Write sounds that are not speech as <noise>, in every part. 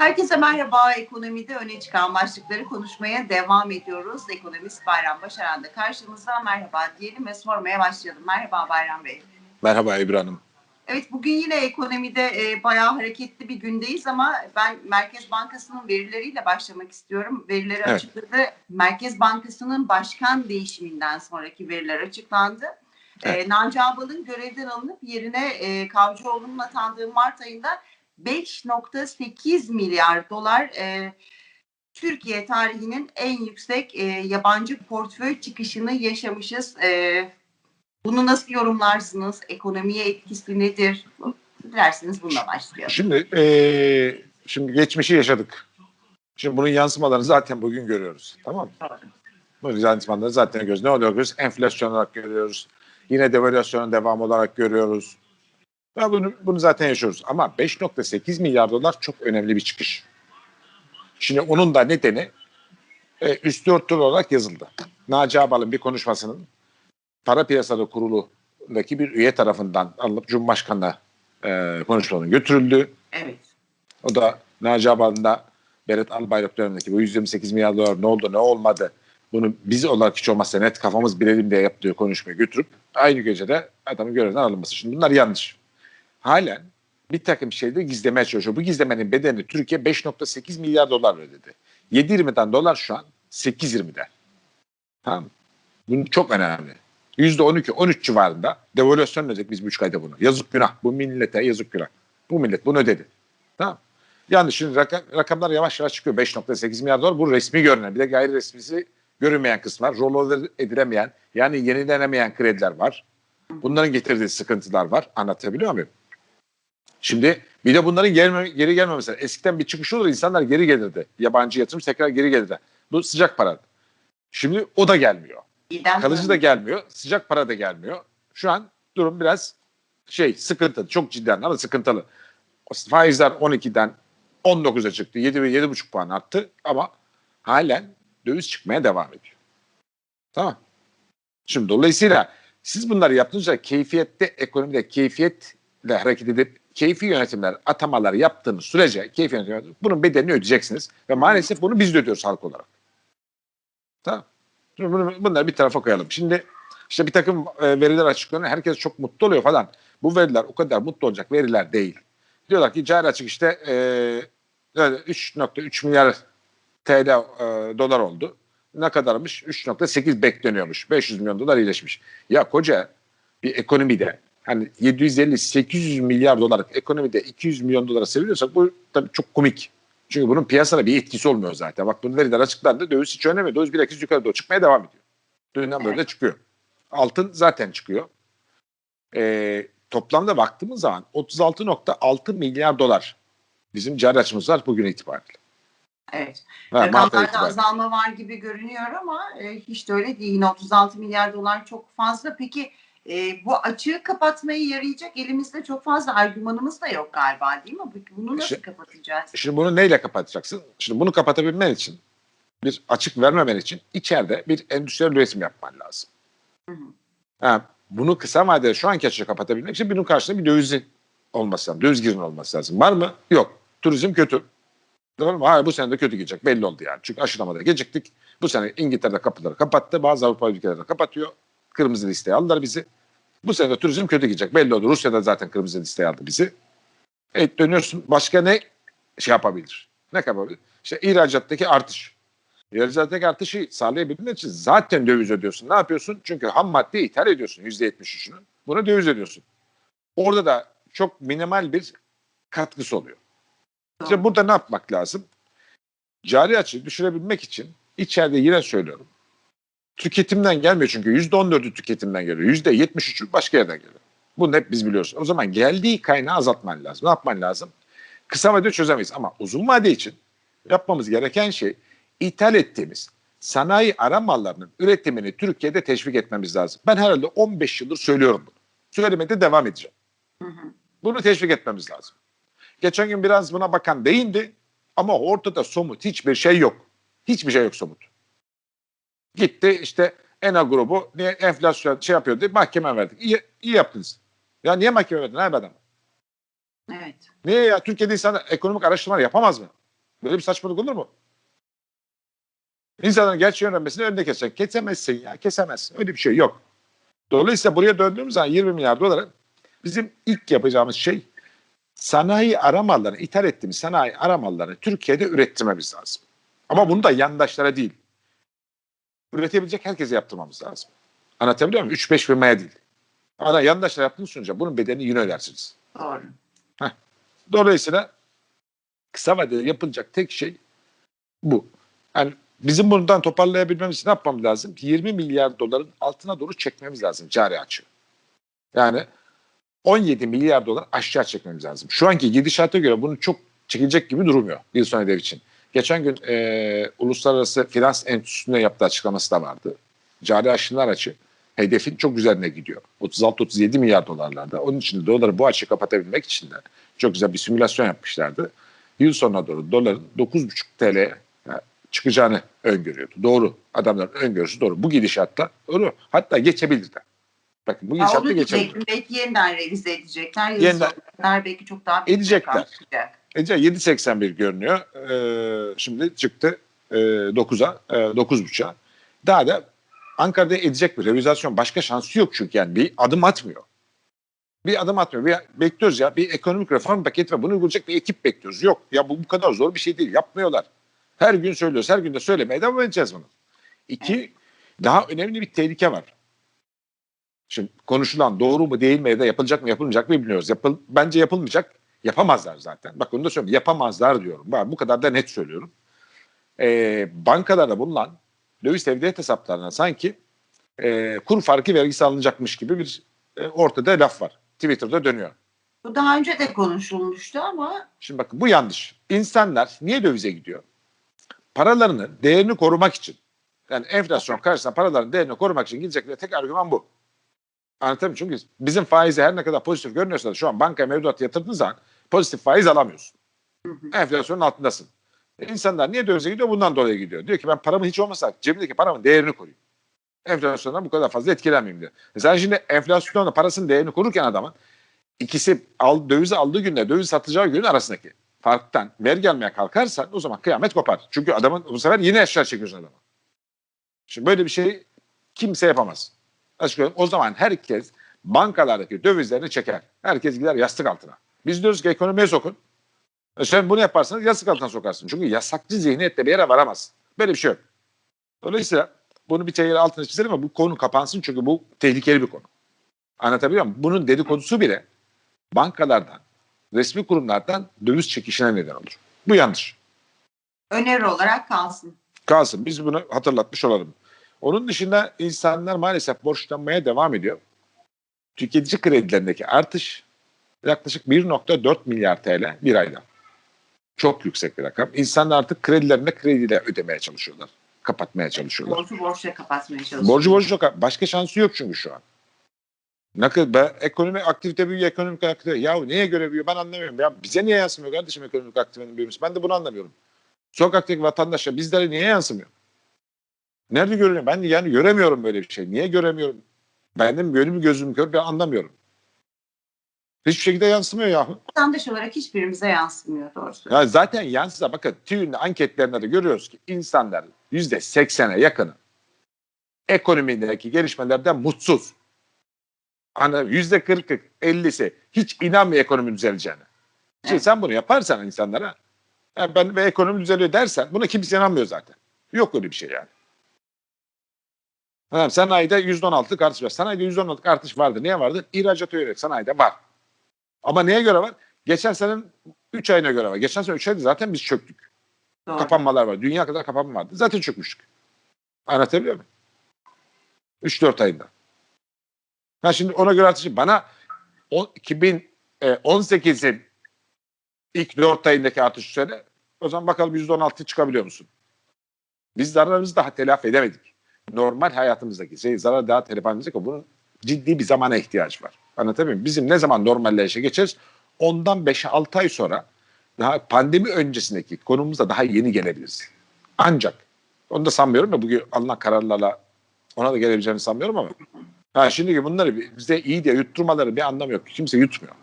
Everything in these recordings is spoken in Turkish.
Herkese merhaba. Ekonomide öne çıkan başlıkları konuşmaya devam ediyoruz. Ekonomist Bayram Başaran da karşımızda. Merhaba diyelim ve sormaya başlayalım. Merhaba Bayram Bey. Merhaba Ebru Hanım. Evet bugün yine ekonomide e, bayağı hareketli bir gündeyiz ama ben Merkez Bankası'nın verileriyle başlamak istiyorum. Verileri Evet. açıkladı. Merkez Bankası'nın başkan değişiminden sonraki veriler açıklandı. Evet. E, Naci Ağbal'ın görevden alınıp yerine e, Kavcıoğlu'nun atandığı Mart ayında 5.8 milyar dolar e, Türkiye tarihinin en yüksek e, yabancı portföy çıkışını yaşamışız. E, bunu nasıl yorumlarsınız? Ekonomiye etkisi nedir? Dilerseniz bununla başlayalım. Şimdi eee, şimdi geçmişi yaşadık. Şimdi bunun yansımalarını zaten bugün görüyoruz. Tamam mı? Bunun yansımalarını zaten görüyoruz. Ne oluyor? Enflasyon olarak görüyoruz. Yine devalüasyonun devamı olarak görüyoruz. Ve bunu, bunu zaten yaşıyoruz. Ama 5.8 milyar dolar çok önemli bir çıkış. Şimdi onun da nedeni e, üstü örtülü olarak yazıldı. Naci Ağbal'ın bir konuşmasının para piyasaları kurulundaki bir üye tarafından alınıp Cumhurbaşkanı'na e, konuşmanın götürüldü. Evet. O da Naci Ağbal'ın da Berat Albayrak dönemindeki bu 128 milyar dolar ne oldu ne olmadı bunu biz olarak hiç olmazsa net kafamız bilelim diye yaptığı konuşmayı götürüp aynı gecede adamın görevden alınması. Şimdi bunlar yanlış. Halen bir takım şeyleri gizlemeye çalışıyor. Bu gizlemenin bedeni Türkiye 5.8 milyar dolar ödedi. 7.20'den dolar şu an 8.20'de. Tamam mı? Bu çok önemli. %12, 13 civarında devalüasyon ödedik biz bu üç ayda bunu. Yazık günah. Bu millete yazık günah. Bu millet bunu ödedi. Tamam. Yani şimdi rakam, rakamlar yavaş yavaş çıkıyor. 5.8 milyar dolar. Bu resmi görünen. Bir de gayri resmisi görünmeyen kısmı var. Rollover edilemeyen yani yenilenemeyen krediler var. Bunların getirdiği sıkıntılar var. Anlatabiliyor muyum? Şimdi bir de bunların gelme, geri gelmemesi. Eskiden bir çıkış olur insanlar geri gelirdi. Yabancı yatırım tekrar geri gelirdi. Bu sıcak para. Şimdi o da gelmiyor. İdem Kalıcı da gelmiyor. Sıcak para da gelmiyor. Şu an durum biraz şey sıkıntı. Çok ciddi anlamda sıkıntılı. Faizler 12'den 19'a çıktı. 7 ve 7,5 puan arttı ama halen döviz çıkmaya devam ediyor. Tamam. Şimdi dolayısıyla siz bunları yaptığınızda keyfiyette ekonomide keyfiyetle hareket edip keyfi yönetimler, atamalar yaptığınız sürece keyfi yönetimler bunun bedelini ödeyeceksiniz. Ve maalesef bunu biz de ödüyoruz halk olarak. Tamam. Bunu, bunları bir tarafa koyalım. Şimdi işte bir takım e, veriler açıklanıyor. Herkes çok mutlu oluyor falan. Bu veriler o kadar mutlu olacak veriler değil. Diyorlar ki cari açık işte e, yani 3.3 milyar TL e, dolar oldu. Ne kadarmış? 3.8 bekleniyormuş. 500 milyon dolar iyileşmiş. Ya koca bir ekonomide hani 750-800 milyar dolarlık ekonomide 200 milyon dolara seviliyorsak bu tabii çok komik. Çünkü bunun piyasada bir etkisi olmuyor zaten. Bak bunu veriler açıklandı. Döviz hiç önemli. Döviz bilakis yukarı doğru çıkmaya devam ediyor. Dünden böyle de çıkıyor. Altın zaten çıkıyor. Ee, toplamda baktığımız zaman 36.6 milyar dolar bizim cari açımız var bugün itibariyle. Evet. Ha, Rakamlarda azalma var gibi görünüyor ama e, hiç de öyle değil. Yine 36 milyar dolar çok fazla. Peki e, bu açığı kapatmayı yarayacak elimizde çok fazla argümanımız da yok galiba değil mi? Bunu nasıl İşte- kapatacağız? Şimdi bunu neyle kapatacaksın? Şimdi bunu kapatabilmen için bir açık vermemen için içeride bir endüstriyel üretim yapman lazım. Hı hı. Ha, bunu kısa vadede şu anki açığı kapatabilmek için bunun karşısında bir dövizin olması lazım. Döviz girin olması lazım. Var mı? Yok. Turizm kötü. Tamam mı? Hayır bu sene de kötü gidecek. Belli oldu yani. Çünkü aşılamada geciktik. Bu sene İngiltere'de kapıları kapattı. Bazı Avrupa ülkeleri kapatıyor. Kırmızı listeye aldılar bizi. Bu sene de turizm kötü gidecek. Belli oldu. Rusya'da zaten kırmızı listeye aldı bizi. E dönüyorsun. Başka ne şey yapabilir? Ne yapabilir? İşte ihracattaki artış. İhracattaki artışı sağlayabilmek için zaten döviz ödüyorsun. Ne yapıyorsun? Çünkü ham madde ithal ediyorsun %73'ünü. Bunu döviz ödüyorsun. Orada da çok minimal bir katkısı oluyor. İşte burada ne yapmak lazım? Cari açığı düşürebilmek için içeride yine söylüyorum. Tüketimden gelmiyor çünkü %14'ü tüketimden geliyor. %73'ü başka yerden geliyor. Bunu hep biz biliyoruz. O zaman geldiği kaynağı azaltman lazım. Ne yapman lazım? Kısa vadede çözemeyiz ama uzun vade için yapmamız gereken şey ithal ettiğimiz sanayi ara mallarının üretimini Türkiye'de teşvik etmemiz lazım. Ben herhalde 15 yıldır söylüyorum bunu. Söylemeye de devam edeceğim. Hı hı. Bunu teşvik etmemiz lazım. Geçen gün biraz buna bakan değindi ama ortada somut hiçbir şey yok. Hiçbir şey yok somut. Gitti işte ENA grubu niye enflasyon şey yapıyor diye mahkeme verdik. İyi, iyi yaptınız. Ya niye mahkeme verdin abi adam? Evet. Niye ya? Türkiye'de insan ekonomik araştırmalar yapamaz mı? Böyle bir saçmalık olur mu? İnsanların gerçeği öğrenmesini önüne kesecek. Kesemezsin ya kesemezsin. Öyle bir şey yok. Dolayısıyla buraya döndüğümüz zaman 20 milyar doları bizim ilk yapacağımız şey sanayi aramallarını, ithal ettiğimiz sanayi aramallarını Türkiye'de ürettirmemiz lazım. Ama bunu da yandaşlara değil. Üretebilecek herkese yaptırmamız lazım. Anlatabiliyor muyum? 3-5 firmaya değil. Ama yandaşlar yaptığınız sonuçta bunun bedelini yine ödersiniz. Doğru. Dolayısıyla kısa vadede yapılacak tek şey bu. Yani bizim bundan toparlayabilmemiz için ne yapmamız lazım? 20 milyar doların altına doğru çekmemiz lazım cari açığı. Yani 17 milyar dolar aşağı çekmemiz lazım. Şu anki gidişata göre bunu çok çekilecek gibi durmuyor bir son hedef için. Geçen gün e, Uluslararası Finans Enstitüsü'nde yaptığı açıklaması da vardı. Cari açılar açı hedefin çok üzerine gidiyor. 36-37 milyar dolarlarda. Onun için de doları bu açı kapatabilmek için de çok güzel bir simülasyon yapmışlardı. Yıl sonuna doğru doların 9,5 TL'ye çıkacağını öngörüyordu. Doğru. Adamların öngörüsü doğru. Bu gidişatta doğru. Hatta geçebilir de. Bakın bu gidişatta geçebilir. Belki yeniden revize edecekler. Yeniden- belki çok daha Edecekler. rakam çıkacak. Ece 7.81 görünüyor. Ee, şimdi çıktı e, 9'a, e, 9.5'a. Daha da Ankara'da edecek bir revizasyon. Başka şansı yok çünkü yani bir adım atmıyor. Bir adım atmıyor. Bir, bekliyoruz ya bir ekonomik reform paketi ve bunu uygulayacak bir ekip bekliyoruz. Yok ya bu bu kadar zor bir şey değil. Yapmıyorlar. Her gün söylüyoruz. Her gün de söylemeye devam edeceğiz bunu. İki, daha önemli bir tehlike var. Şimdi konuşulan doğru mu değil mi ya da yapılacak mı yapılmayacak mı bilmiyoruz. Yapıl, bence yapılmayacak. Yapamazlar zaten. Bak onu da söylüyorum. Yapamazlar diyorum. Ben bu kadar da net söylüyorum. Ee, bankalarda bulunan döviz tevdiat hesaplarına sanki e, kur farkı vergisi alınacakmış gibi bir e, ortada laf var. Twitter'da dönüyor. Bu daha önce de konuşulmuştu ama Şimdi bakın bu yanlış. İnsanlar niye dövize gidiyor? Paralarını, değerini korumak için. Yani enflasyon karşısında paraların değerini korumak için gidecekleri tek argüman bu. Anlatabiliyor? Çünkü bizim faizi her ne kadar pozitif görünüyorsa da şu an bankaya mevduat yatırdığın zaman pozitif faiz alamıyorsun. Enflasyonun altındasın. E İnsanlar niye dövize gidiyor? Bundan dolayı gidiyor. Diyor ki ben paramı hiç olmasa cebimdeki paramın değerini koruyayım. Enflasyondan bu kadar fazla etkilenmeyeyim diyor. E sen şimdi enflasyonla parasının değerini korurken adamın ikisi al, dövizi aldığı günle döviz satacağı gün arasındaki farktan vergi almaya kalkarsan o zaman kıyamet kopar. Çünkü adamın bu sefer yine aşağı çekiyorsun adamı. Şimdi böyle bir şey kimse yapamaz. Açık söyleyeyim, o zaman herkes bankalardaki dövizlerini çeker. Herkes gider yastık altına. Biz diyoruz ki ekonomiye sokun. E sen bunu yaparsanız yastık altına sokarsın. Çünkü yasakçı zihniyetle bir yere varamaz. Böyle bir şey yok. Dolayısıyla bunu bir kere altına çizelim ama bu konu kapansın çünkü bu tehlikeli bir konu. Anlatabiliyor muyum? Bunun dedikodusu bile bankalardan, resmi kurumlardan döviz çekişine neden olur. Bu yanlış. öneri olarak kalsın. Kalsın. Biz bunu hatırlatmış olalım. Onun dışında insanlar maalesef borçlanmaya devam ediyor. Tüketici kredilerindeki artış yaklaşık 1.4 milyar TL bir ayda. Çok yüksek bir rakam. İnsanlar artık kredilerini krediyle ödemeye çalışıyorlar. Kapatmaya çalışıyorlar. Borcu borçla kapatmaya çalışıyor. Borcu yok. Başka şansı yok çünkü şu an. Ne kadar ekonomik aktivite büyüyor, ekonomik aktivite. Ya neye göre büyüyor ben anlamıyorum. Ya bize niye yansımıyor kardeşim ekonomik aktivitenin büyümesi? Ben de bunu anlamıyorum. Sokaktaki vatandaşa bizlere niye yansımıyor? Nerede görünüyor? Ben yani göremiyorum böyle bir şey. Niye göremiyorum? Benim gönlüm gözüm kör ben anlamıyorum. Hiçbir şekilde yansımıyor yahu. Vatandaş olarak hiçbirimize yansımıyor doğrusu. Ya zaten yansıda bakın TÜİ'nin anketlerinde de görüyoruz ki insanlar yüzde seksene yakını ekonomideki gelişmelerden mutsuz. Hani yüzde kırkı, ellisi hiç inanmıyor ekonominin düzeleceğine. Şimdi Evet. sen bunu yaparsan insanlara yani ben ve ekonomi düzeliyor dersen buna kimse inanmıyor zaten. Yok öyle bir şey yani. Ha, sanayide yüzde on altılık artış var. Sanayide yüzde on altılık artış vardı. Niye vardı? İhracat yönelik sanayide var. Ama neye göre var? Geçen senenin 3 ayına göre var. Geçen sene 3 ayda zaten biz çöktük. Doğru. Kapanmalar var. Dünya kadar kapanma vardı. Zaten çökmüştük. Anlatabiliyor muyum? 3-4 ayında. Ha şimdi ona göre artışı bana o- 2018'in ilk 4 ayındaki artış söyle. O zaman bakalım %16 çıkabiliyor musun? Biz zararımızı daha telafi edemedik. Normal hayatımızdaki şey zarar daha edemedik ama bunun ciddi bir zamana ihtiyaç var. Anlatabiliyor muyum? Bizim ne zaman normalleşe geçeriz? Ondan 5-6 ay sonra daha pandemi öncesindeki konumumuza daha yeni gelebiliriz. Ancak onu da sanmıyorum da bugün alınan kararlarla ona da gelebileceğini sanmıyorum ama ha şimdiki bunları bize iyi diye yutturmaları bir anlamı yok. Kimse yutmuyor.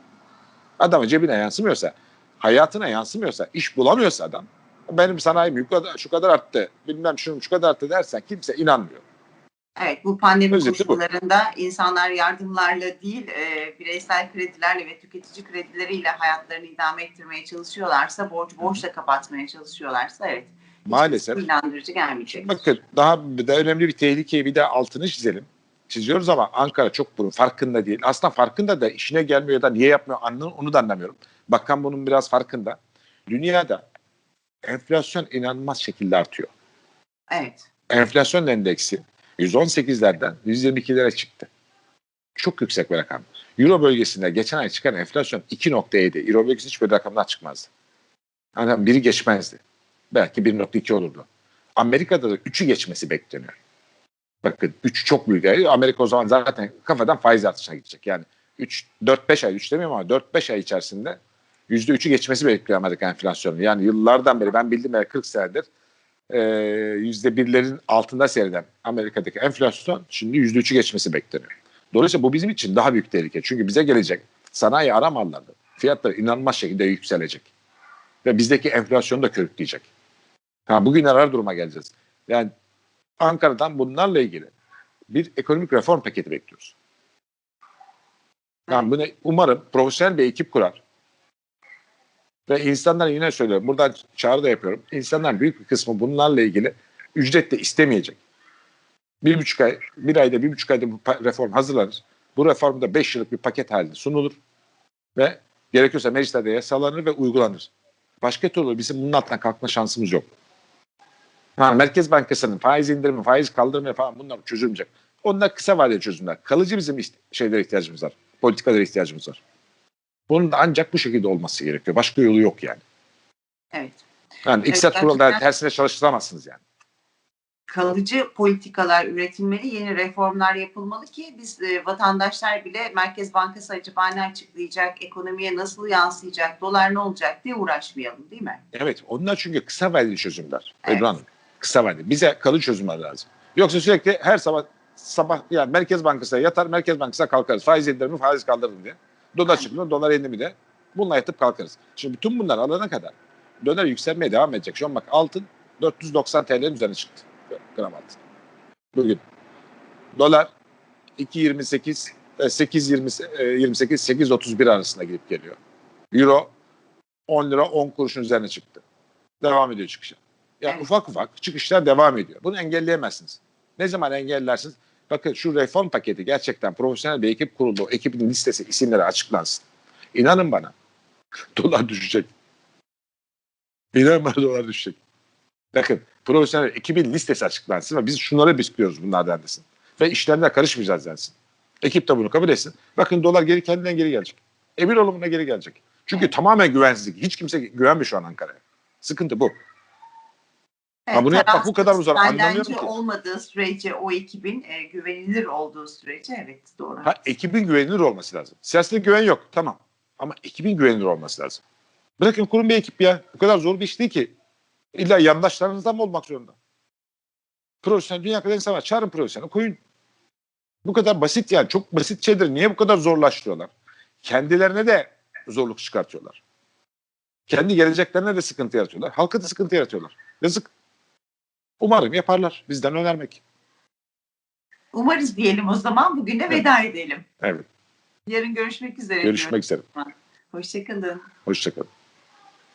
Adamın cebine yansımıyorsa, hayatına yansımıyorsa, iş bulamıyorsa adam benim sanayim şu kadar, şu kadar arttı, bilmem şunun şu kadar arttı dersen kimse inanmıyor. Evet bu pandemi Özeti bu. koşullarında insanlar yardımlarla değil e, bireysel kredilerle ve tüketici kredileriyle hayatlarını idame ettirmeye çalışıyorlarsa borç borçla kapatmaya çalışıyorlarsa evet. Maalesef. inandırıcı gelmeyecek. Bakın daha bir de önemli bir tehlikeyi bir de altını çizelim. Çiziyoruz ama Ankara çok bunun farkında değil. Aslında farkında da işine gelmiyor da niye yapmıyor onu da anlamıyorum. Bakan bunun biraz farkında. Dünyada enflasyon inanılmaz şekilde artıyor. Evet. Enflasyon endeksi 118'lerden 122'lere çıktı. Çok yüksek bir rakam. Euro bölgesinde geçen ay çıkan enflasyon 2.7. Euro bölgesi hiç böyle rakamlar çıkmazdı. Yani biri geçmezdi. Belki 1.2 olurdu. Amerika'da da 3'ü geçmesi bekleniyor. Bakın 3 çok büyük. Amerika o zaman zaten kafadan faiz artışına gidecek. Yani 3 4-5 ay 3 demiyorum ama 4-5 ay içerisinde %3'ü geçmesi bekliyor Amerika enflasyonu. Yani yıllardan beri ben bildiğim beri 40 senedir e, %1'lerin altında seyreden Amerika'daki enflasyon şimdi %3'ü geçmesi bekleniyor. Dolayısıyla bu bizim için daha büyük tehlike. Çünkü bize gelecek sanayi ara mallarda fiyatlar inanılmaz şekilde yükselecek. Ve bizdeki enflasyonu da körükleyecek. Ha, bugün arar duruma geleceğiz. Yani Ankara'dan bunlarla ilgili bir ekonomik reform paketi bekliyoruz. Yani bunu umarım profesyonel bir ekip kurar. Ve insanlar yine söylüyorum, buradan çağrı da yapıyorum. İnsanlar büyük bir kısmı bunlarla ilgili ücret de istemeyecek. Bir buçuk ay, bir ayda, bir buçuk ayda bu reform hazırlanır. Bu reform da beş yıllık bir paket halinde sunulur. Ve gerekiyorsa meclislerde yasalanır ve uygulanır. Başka türlü bizim bunun altından kalkma şansımız yok. Ha, Merkez Bankası'nın faiz indirimi, faiz kaldırımı falan bunlar çözülmeyecek. Onlar kısa vadeli çözümler. Kalıcı bizim şeylere ihtiyacımız var. Politikalara ihtiyacımız var. Bunun ancak bu şekilde olması gerekiyor. Başka yolu yok yani. Evet. Yani Evet, iktisat kuralları tersine çalıştıramazsınız yani. kalıcı politikalar üretilmeli, yeni reformlar yapılmalı ki biz e, vatandaşlar bile Merkez Bankası acaba ne açıklayacak, ekonomiye nasıl yansıyacak, dolar ne olacak diye uğraşmayalım değil mi? Evet onlar çünkü kısa vadeli çözümler. Evet. Ebru Hanım. Kısa vadeli. Bize kalıcı çözümler lazım. Yoksa sürekli her sabah sabah yani Merkez Bankası'na yatar, Merkez Bankası'na kalkarız. Faiz indirimi, faiz kaldırın diye. Dolar çıkıyor, dolar indi mi de bununla yatıp kalkarız. Şimdi bütün bunlar alana kadar dolar yükselmeye devam edecek. Şu an bak altın 490 TL'nin üzerine çıktı. Gram altın. Bugün. Dolar 2.28 e, 8.20 e, 28 8.31 arasında gidip geliyor. Euro 10 lira 10 kuruşun üzerine çıktı. Devam ediyor çıkışa. Yani ufak ufak çıkışlar devam ediyor. Bunu engelleyemezsiniz. Ne zaman engellersiniz? Bakın şu reform paketi gerçekten profesyonel bir ekip kurulu. O ekibin listesi, isimleri açıklansın. İnanın bana. <laughs> dolar düşecek. İnanın bana dolar düşecek. Bakın profesyonel ekibin listesi açıklansın ve biz şunları bekliyoruz bunlardan desin. Ve işlerine karışmayacağız densin. Ekip de bunu kabul etsin. Bakın dolar geri kendinden geri gelecek. Emin olun buna geri gelecek. Çünkü tamamen güvensizlik. Hiç kimse güvenmiyor şu an Ankara'ya. Sıkıntı bu. Ha, bunu yapmak bu kadar tarafsız, Anlamıyorum ki. olmadığı sürece o ekibin e, güvenilir olduğu sürece evet doğru. Ha, ekibin güvenilir olması lazım. Siyasete güven yok tamam. Ama ekibin güvenilir olması lazım. Bırakın kurun bir ekip ya. Bu kadar zor bir iş değil ki. İlla yandaşlarınızdan mı olmak zorunda? Profesyonel dünya kadar insan var. Çağırın profesyonel koyun. Bu kadar basit yani. Çok basit şeydir. Niye bu kadar zorlaştırıyorlar? Kendilerine de zorluk çıkartıyorlar. Kendi geleceklerine de sıkıntı yaratıyorlar. Halka da sıkıntı yaratıyorlar. Yazık. Umarım yaparlar. Bizden önermek. Umarız diyelim o zaman. Bugün de veda edelim. Evet. Yarın görüşmek üzere. Görüşmek üzere. diyorum. Hoşçakalın. Hoşçakalın.